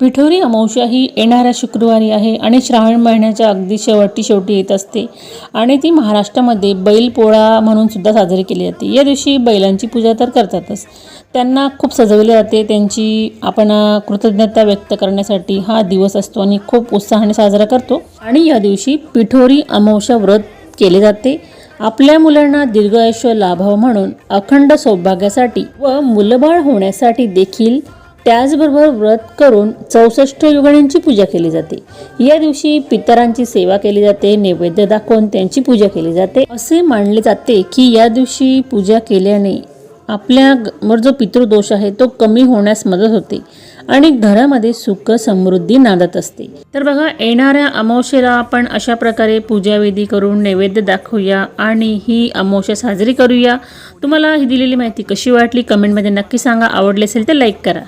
पिठोरी अमावस्या ही येणाऱ्या शुक्रवारी आहे आणि श्रावण महिन्याच्या अगदी शेवटी शेवटी येत असते. आणि ती महाराष्ट्रामध्ये बैलपोळा म्हणून सुद्धा साजरी केली जाते. या दिवशी बैलांची पूजा तर करतातच. त्यांना खूप सजवले जाते. त्यांची आपण कृतज्ञता व्यक्त करण्यासाठी हा दिवस असतो आणि खूप उत्साहाने साजरा करतो. आणि या दिवशी पिठोरी अमावस्या व्रत केले जाते. आपल्या मुलांना दीर्घ आयुष्य लाभावं म्हणून अखंड सौभाग्यासाठी व मुलबाळ होण्यासाठी देखील त्याचबरोबर व्रत करून चौसष्ट युगण्यांची पूजा केली जाते. या दिवशी पितरांची सेवा केली जाते नैवेद्य दाखवून त्यांची पूजा केली जाते. असे मानले जाते की या दिवशी पूजा केल्याने आपल्या जो पितृदोष आहे तो कमी होण्यास मदत होते आणि घरामध्ये सुख समृद्धी नांदत असते. तर बघा येणाऱ्या अमावस्येला आपण अशा प्रकारे पूजाविधी करून नैवेद्य दाखवूया आणि ही अमावस्या साजरी करूया. तुम्हाला ही दिलेली माहिती कशी वाटली? कमेंटमध्ये नक्की सांगा. आवडली असेल तर लाईक करा.